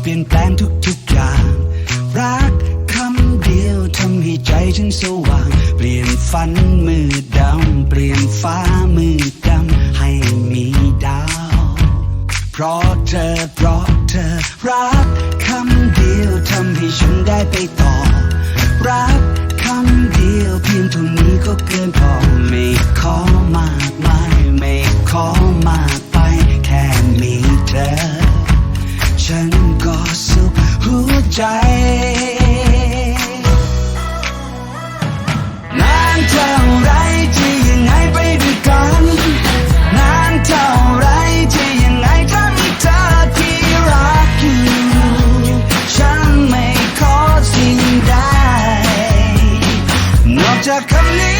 เปลี่ยนแปลงทุกทุกอย่าง รักคำเดียวทำให้ใจฉันสว่าง เปลี่ยนฝันมืดดำ เปลี่ยนฟ้ามืดดำให้มีดาว เพราะเธอเพราะเธอรักคำเดียวทำให้ฉันได้ไปต่อ รักคำเดียวเพียงเท่านี้ก็เกินพอไม่ขอมากมาย ใจ นานเท่าไรที่ยังไงไปด้วยกัน นานเท่าไรที่ยังไงถ้ามีเธอที่รักอยู่ฉันไม่ขอสิ่งใดนอกจากคำนี้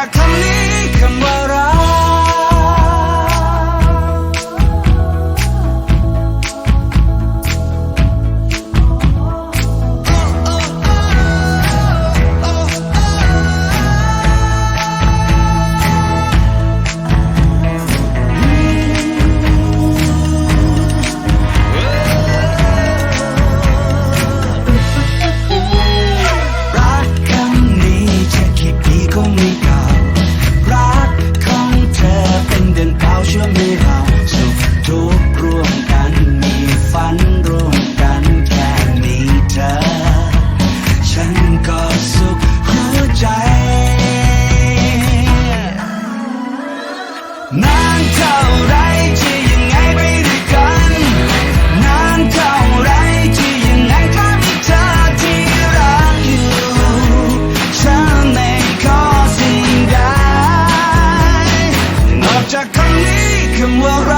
จากคำนี้คำว่ารัก จากคำนี้คำว่ารั